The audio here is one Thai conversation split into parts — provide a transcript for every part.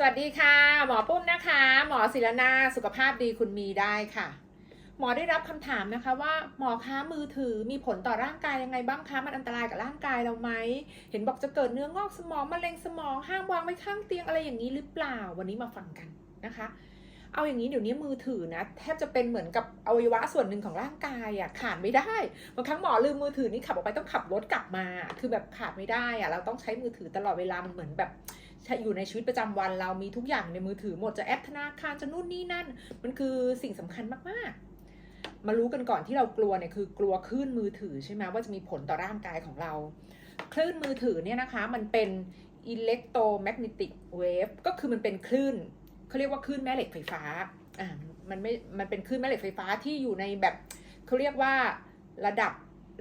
สวัสดีค่ะ หมอปุ้มนะคะ หมอศิรนาสุขภาพดีคุณมีได้ค่ะ หมอได้รับคำถามนะคะว่าหมอคะมือถือมีผลต่อร่างกายยังไงบ้างคะมันอันตรายกับร่างกายเราไหมเห็นบอกจะเกิดเนื้องอกสมองมะเร็งสมองห้ามวางไว้ข้างเตียงอะไรอย่างนี้หรือเปล่าวันนี้มาฟังกันนะคะ เอาอย่างนี้เดี๋ยวนี้มือถือนะแทบจะเป็นเหมือนกับอวัยวะส่วนหนึ่งของร่างกายอะขาดไม่ได้บางครั้งหมอลืมมือถือนี่ขับออกไปต้องขับรถกลับมา คือแบบขาดไม่ได้อะเราต้องใช้มือถือตลอดเวลามันเหมือนแบบ อยู่ในชีวิตประจำวันเรามีทุกอย่างในมือถือหมดจะแอปธนาคารจะนู่นนี่นั่น มันคือสิ่งสำคัญมากๆ มารู้กันก่อนที่เรากลัวเนี่ยคือกลัวคลื่นมือถือใช่ไหมว่าจะมีผลต่อร่างกายของเรา คลื่นมือถือเนี่ยนะคะ มันเป็นอิเล็กโทรแมกเนติกเวฟก็คือมันเป็นคลื่นเขาเรียกว่าคลื่นแม่เหล็กไฟฟ้าอ่ามันไม่มันเป็นคลื่นแม่เหล็กไฟฟ้าที่อยู่ในแบบเขาเรียกว่าระดับ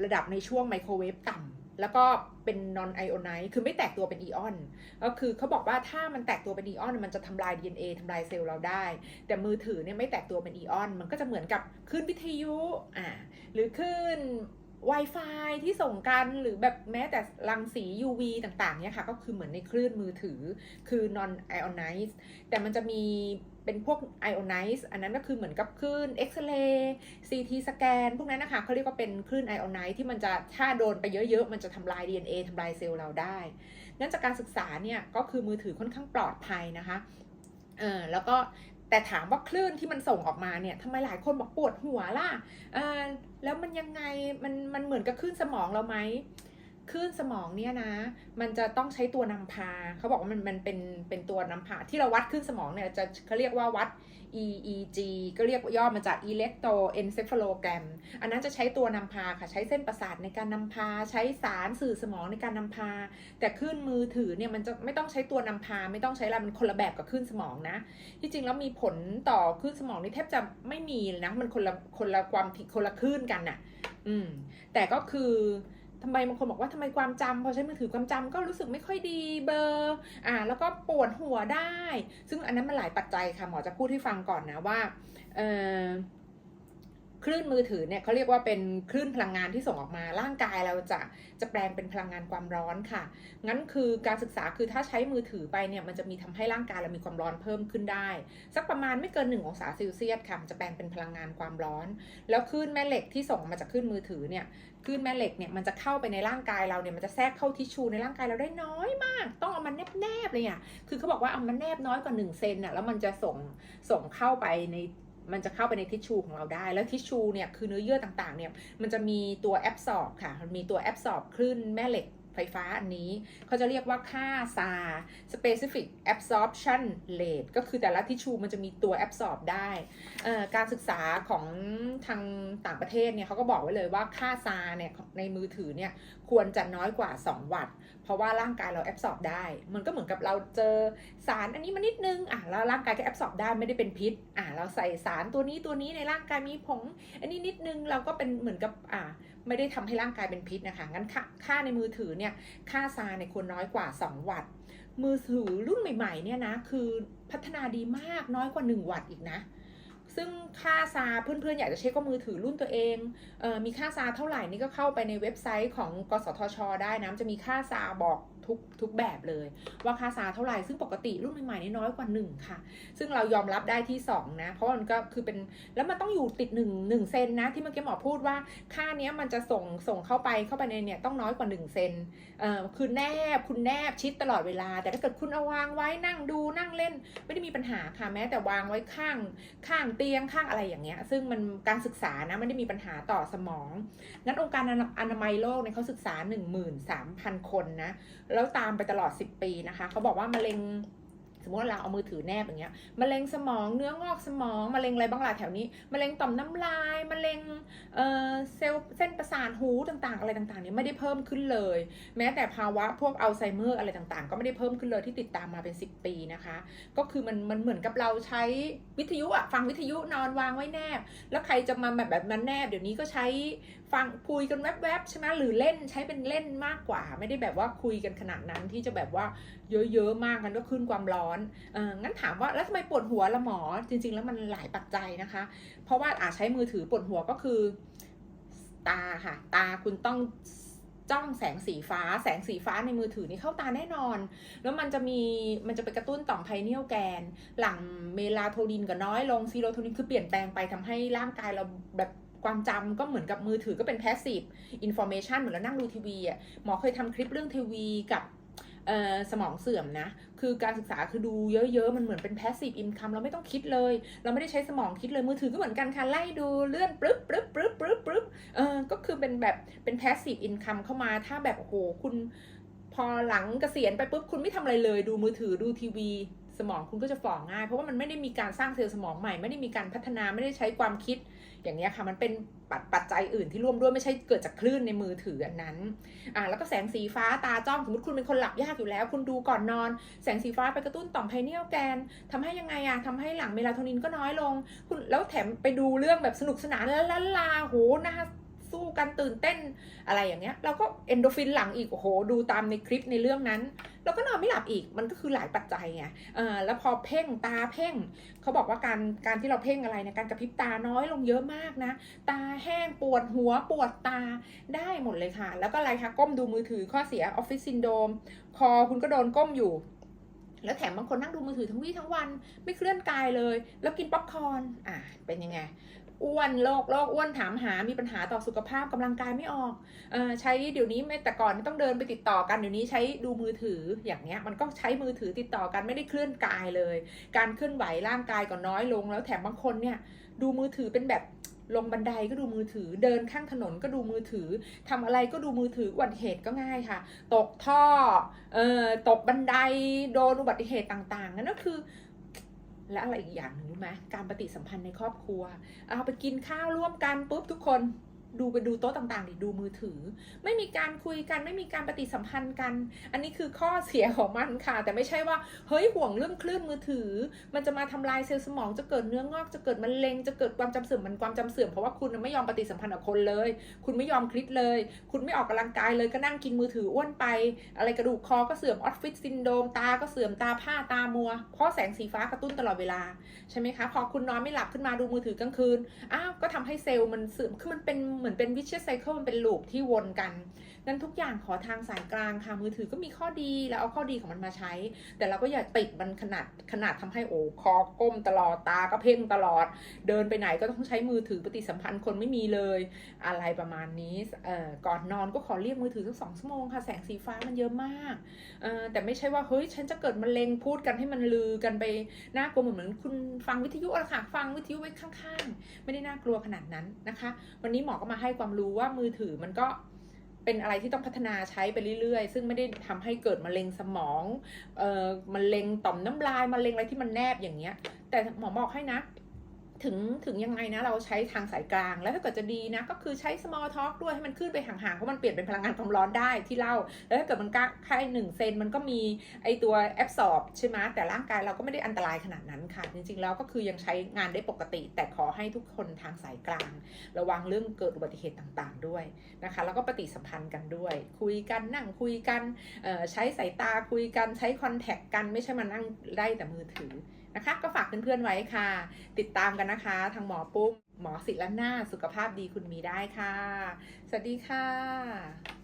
ระดับในช่วงไมโครเวฟต่ำ แล้วก็เป็นนอนไอโอไนซ์คือไม่แตกตัวเป็นอีออน ก็คือเขาบอกว่าถ้ามันแตกตัวเป็นอีออนมันจะทำลาย DNA ทำลายเซลล์เราได้ แต่มือถือเนี่ยไม่แตกตัวเป็นอีออน มันก็จะเหมือนกับคลื่นวิทยุ อ่า หรือคลื่น Wi-Fi ที่ส่งกันหรือแบบแม้แต่รังสี UV ต่างๆเนี่ยค่ะ ก็คือเหมือนในคลื่นมือถือคือ non ionize แต่มันจะมี เป็นพวก ionized อันนั้นก็คือเหมือนกับคลื่น X-ray CT สแกนพวกนั้นนะคะเขาเรียกว่าเป็นคลื่น ionized ที่มันจะถ้าโดนไปเยอะๆ มันจะทำลาย DNA ทำลายเซลล์เราได้ นั่นจากการศึกษาเนี่ยก็คือมือถือค่อนข้างปลอดภัยนะคะเออแล้วก็แต่ถามว่าคลื่นที่มันส่งออกมาเนี่ยทำไมหลายคนบอกปวดหัวล่ะ แล้วมันยังไง มันมันเหมือนกับคลื่นสมองเราไหม คลื่นสมองเนี่ยนะ มันจะต้องใช้ตัวนำพา เขาบอกว่ามันมันเป็นเป็นตัวนำพา ที่เราวัดคลื่นสมองเนี่ยจะเขาเรียกว่าวัด EEG ก็เรียกย่อมาจาก electroencephalogram อันนั้นจะใช้ตัวนำพาค่ะใช้เส้นประสาทในการนำพา ใช้สารสื่อสมองในการนำพา แต่คลื่นมือถือเนี่ยมันจะไม่ต้องใช้ตัวนำพา ไม่ต้องใช้อะไรมันคนละแบบกับคลื่นสมองนะ ที่จริงแล้วมีผลต่อคลื่นสมองนี่แทบจะไม่มีเลยนะมันคนละคนละความคนละคลื่นกันน่ะ อืมแต่ก็คือ ทำไมบางคนบอกว่าทำไมความจำพอใช้มือถือความจำก็รู้สึกไม่ค่อยดีเบอร์อ่าแล้วก็ปวดหัวได้ ซึ่งอันนั้นมันหลายปัจจัยค่ะหมอจะพูดให้ฟังก่อนนะว่าเออ คลื่นมือถือเนี่ยเขาเรียกว่าเป็นคลื่นพลังงานที่ส่งออกมา ร่างกายเราจะจะแปลงเป็นพลังงานความร้อนค่ะ งั้นคือการศึกษาคือถ้าใช้มือถือไปเนี่ยมันจะมีทำให้ร่างกายเรามีความร้อนเพิ่มขึ้นได้ สักประมาณไม่เกิน1องศาเซลเซียสค่ะมันจะแปลงเป็นพลังงานความร้อน แล้วคลื่นแม่เหล็กที่ส่งมาจากคลื่นมือถือเนี่ยคลื่นแม่เหล็กเนี่ยมันจะเข้าไปในร่างกายเราเนี่ยมันจะแทรกเข้าทิชชูในร่างกายเราได้น้อยมาก ต้องเอามันแนบๆเลยอะคือเขาบอกว่าเอามันแนบน้อยกว่า1เซนอะแล้วมันจะส่งส่งเข้าไปใน มันจะเข้าไปในทิชชูของเราได้ แล้วทิชชูเนี่ยคือเนื้อเยื่อต่างๆเนี่ยมันจะมีตัวแอบซอบค่ะมันมีตัวแอบซอบคลื่นแม่เหล็กไฟฟ้าอันนี้เขาจะเรียกว่าค่าซา specific absorption rate ก็คือแต่ละทิชชูมันจะมีตัว absorb ได้ การศึกษาของทางต่างประเทศเนี่ยเขาก็บอกไว้เลยว่าค่าซาเนี่ยในมือถือเนี่ย ควรจะน้อยกว่า 2 วัตต์ เพราะว่าร่างกายเราแอบสอบได้ มันก็เหมือนกับเราเจอสารอันนี้มานิดนึงอะแล้วร่างกายก็แอบสอบได้ไม่ได้เป็นพิษอะเราใส่สารตัวนี้ตัวนี้ในร่างกายมีผง อันนี้นิดนึงเราก็เป็นเหมือนกับอะไม่ได้ทำให้ร่างกายเป็นพิษนะคะงั้นค่าค่าในมือถือเนี่ยค่าซาเนี่ยควรน้อยกว่า 2 วัตต์ มือถือรุ่นใหม่ๆเนี่ยนะคือพัฒนาดีมากน้อยกว่า 1 วัตต์อีกนะ ซึ่งค่าซาเพื่อนๆ อยากจะเช็คก็มือถือรุ่นตัวเองเออมีค่าซาเท่าไหร่นี่ก็เข้าไปในเว็บไซต์ของกสทช ได้นะจะมีค่าซาบอก ทุกทุกแบบเลย ว่าค่าซาเท่าไหร่ ซึ่งปกติรุ่นใหม่ๆนี่น้อยกว่า 1 ค่ะ ซึ่งเรายอมรับได้ที่ 2 นะ เพราะมันก็คือเป็นแล้วมันต้องอยู่ติด1 1เซนนะ ที่เมื่อกี้หมอพูดว่าค่านี้มันจะส่งส่งเข้าไปเข้าไปในเนี่ยต้องน้อยกว่า 1 เซนเอ่อคือแนบคุณแนบชิดตลอดเวลา แต่ถ้าเกิดคุณเอาวางไว้นั่งดูนั่งเล่น ไม่ได้มีปัญหาค่ะแม้แต่วางไว้ข้างข้างเตียงข้างอะไรอย่างเงี้ย ซึ่งมันการศึกษานะไม่ได้มีปัญหาต่อสมองงั้นองค์การอนามัยโลกเนี่ยเขาศึกษา 13,000 คนนะแล้วตามไปตลอด 10 ปีนะคะ เขาบอกว่ามะเร็ง มมติว่าเราเอามือถือแนบอย่างเงี้ยมะเร็งสมองเนื้องอกสมองมะเร็งอะไรบ้างล่ะแถวนี้มะเร็งต่อมน้ำลายมะเร็งเเซลล์เส้นประสาทหูต่างๆ อะไรต่างๆเนี่ยไม่ได้เพิ่มขึ้นเลย แม้แต่ภาวะพวกอัลไซเมอร์อะไรต่างๆ ก็ไม่ได้เพิ่มขึ้นเลยที่ติดตามมาเป็น 10 ปีนะคะ ก็คือมันมันเหมือนกับเราใช้วิทยุอะฟังวิทยุนอนวางไว้แนบ แล้วใครจะมาแบบแบบนั้นแนบ เดี๋ยวนี้ก็ใช้ฟังคุยกันแวบๆใช่ไหมหรือเล่นใช้เป็นเล่นมากกว่า ไม่ได้แบบว่าคุยกันขนาดนั้นที่จะแบบว่าเยอะๆมากกันก็ขึ้นความร้อนเอองั้นถามว่าแล้วทำไมปวดหัวละหมอ จริง ๆ แล้วมันหลายปัจจัยนะคะ เพราะว่าอาจใช้มือถือปวดหัวก็คือ ตาค่ะ ตาคุณต้องจ้องแสงสีฟ้า แสงสีฟ้าในมือถือนี่เข้าตาแน่นอน แล้วมันจะมีมันจะไปกระตุ้นต่อมไพเนียลแกน หลั่งเมลาโทนินก็น้อยลงซีโรโทนินคือเปลี่ยนแปลงไปทำให้ร่างกายเราแบบความจำก็เหมือนกับมือถือก็เป็น passive information เหมือนเรานั่งดูทีวีอะหมอเคยทำคลิปเรื่องทีวีกับ สมองเสื่อมนะ คือการศึกษาคือดูเยอะๆ มันเหมือนเป็น passive income เราไม่ต้องคิดเลย เราไม่ได้ใช้สมองคิดเลยมือถือก็เหมือนกันค่ะ ไล่ดูเลื่อนปรึ๊บปรึ๊บปรึ๊บปรึ๊บปรึ๊บเออก็คือเป็นแบบเป็น passive income เข้ามาถ้าแบบโอ้โหคุณพอหลังเกษียณไปปุ๊บคุณไม่ทำอะไรเลย ดูมือถือดูทีวี สมองคุณก็จะฝ่อง่าย เพราะว่ามันไม่ได้มีการสร้างเซลล์สมองใหม่ ไม่ได้มีการพัฒนาไม่ได้ใช้ความคิด อย่างนี้ค่ะ มันเป็นปัจปจจัยอื่นที่ร่วมด้วยไม่ใช่เกิดจากคลื่นในมือถืออันนั้นอ่าแล้วก็แสงสีฟ้าตาจ้องสมมติคุณเป็นคนหลับยากอยู่แล้ว คุณดูก่อนนอน แสงสีฟ้าไปกระตุ้นต่อมไพเนียลแกนทำให้ยังไงอะทำให้หลังเมลาโทนินก็น้อยลง คุณแล้วแถมไปดูเรื่องแบบสนุกสนานละละลาโหน่า สู้กันตื่นเต้นอะไรอย่างเงี้ยเราก็เอนโดฟินหลังอีกโอ้โหดูตามในคลิปในเรื่องนั้น เราก็นอนไม่หลับอีกมันก็คือหลายปัจจัยไงเออแล้วพอเพ่งตาเพ่งเขาบอกว่าการการที่เราเพ่งอะไรเนี่ยการกระพริบตาน้อยลงเยอะมากนะ ตาแห้งปวดหัวปวดตาได้หมดเลยค่ะ แล้วก็อะไรคะก้มดูมือถือข้อเสียออฟฟิศซินโดมคอคุณก็โดนก้มอยู่แล้วแถมบางคนนั่งดูมือถือทั้งวี่ทั้งวัน ไม่เคลื่อนกายเลย แล้วกินป๊อปคอร์นอะเป็นยังไง อ้วนโรคโรคอ้วนถามหา มีปัญหาต่อสุขภาพกำลังกายไม่ออกเออใช้เดี๋ยวนี้ไม่แต่ก่อนต้องเดินไปติดต่อกันเดี๋ยวนี้ใช้ดูมือถืออย่างเงี้ยมันก็ใช้มือถือติดต่อกันไม่ได้เคลื่อนกายเลย การเคลื่อนไหวร่างกายก็น้อยลง แล้วแถมบางคนเนี่ยดูมือถือเป็นแบบลงบันไดก็ดูมือถือ เดินข้างถนนก็ดูมือถือทำอะไรก็ดูมือถืออุบัติเหตุก็ง่ายค่ะ ตกท่อเอ่อตกบันไดโดนอุบัติเหตุต่างๆนั่นก็คือ และอะไรอีกอย่างหนึ่งรู้ไหมการปฏิสัมพันธ์ในครอบครัว เอาไปกินข้าวร่วมกันปุ๊บทุกคน ดูไปดูโต๊ะต่างๆดิดูมือถือ ไม่มีการคุยกันไม่มีการปฏิสัมพันธ์กัน อันนี้คือข้อเสียของมันค่ะ แต่ไม่ใช่ว่าเฮ้ยห่วงเรื่องคลื่นมือถือ มันจะมาทำลายเซลล์สมองจะเกิดเนื้องอกจะเกิดมะเร็งจะเกิดความจำเสื่อมมันความจำเสื่อมเพราะว่าคุณไม่ยอมปฏิสัมพันธ์กับคนเลย คุณไม่ยอมคลิกเลย คุณไม่ออกกำลังกายเลยก็นั่งกินมือถืออ้วนไป อะไรกระดูกคอก็เสื่อมออฟฟิศซินโดมตาก็เสื่อมตาผ้าตามัว เพราะแสงสีฟ้ากระตุ้นตลอดเวลาใช่ไหมคะพอคุณนอนไม่หลับขึ้นมาดูมือถือกลางคืนอ้าวก็ทำให้เซลล์มันเสื่อมคือมันเป็นเหมือนเป็นวิช u ไซเคิลมันเป็นลูปที่วนกัน นั้นทุกอย่างขอทางสายกลางค่ะมือถือก็มีข้อดีแล้วเอาข้อดีของมันมาใช้ แต่เราก็อย่าติดมันขนาดขนาดทำให้โอ้คอก้มตลอดตาก็เพ่งตลอด เดินไปไหนก็ต้องใช้มือถือปฏิสัมพันธ์คนไม่มีเลย อะไรประมาณนี้เอ่อก่อนนอนก็ขอเรียกมือถือสักสองชั่วโมงค่ะแสงสีฟ้ามันเยอะมากเอ่อแต่ไม่ใช่ว่าเฮ้ยฉันจะเกิดมะเร็งพูดกันให้มันลือกันไปน่ากลัวเหมือนเหมือนคุณฟังวิทยุอะค่ะฟังวิทยุไว้ข้างๆ ไม่ได้น่ากลัวขนาดนั้นนะคะ วันนี้หมอก็มาให้ความรู้ว่ามือถือมันก็เป็นอะไรที่ต้องพัฒนาใช้ไปเรื่อยๆ ซึ่งไม่ได้ทำให้เกิดมะเร็งสมอง เอ่อมะเร็งต่อมน้ำลายมะเร็งอะไรที่มันแนบอย่างเงี้ย แต่หมอบอกให้นะ ถึงถึงยังไงนะเราใช้ทางสายกลาง แล้วถ้าเกิดจะดีนะก็คือใช้ small talk ด้วยให้มันขึ้นไปห่างๆเพราะมันเปลี่ยนเป็นพลังงานความร้อนได้ที่เล่า แล้วถ้าเกิดมันกล้าแค่หนึ่งเซนมันก็มีไอตัว absorb ใช่ไหมแต่ร่างกายเราก็ไม่ได้อันตรายขนาดนั้นค่ะ จริงๆแล้วก็คือยังใช้งานได้ปกติ แต่ขอให้ทุกคนทางสายกลาง ระวังเรื่องเกิดอุบัติเหตุต่างๆด้วยนะคะ แล้วก็ปฏิสัมพันธ์กันด้วย คุยกันนั่งคุยกันใช้สายตาคุยกันใช้คอนแทคกันไม่ใช่มานั่งไล่แต่มือถือ นะคะ ก็ฝากเพื่อนๆไว้ค่ะ ติดตามกันนะคะ ทางหมอปุ้มหมอศิลหน้าสุขภาพดีคุณมีได้ค่ะ สวัสดีค่ะ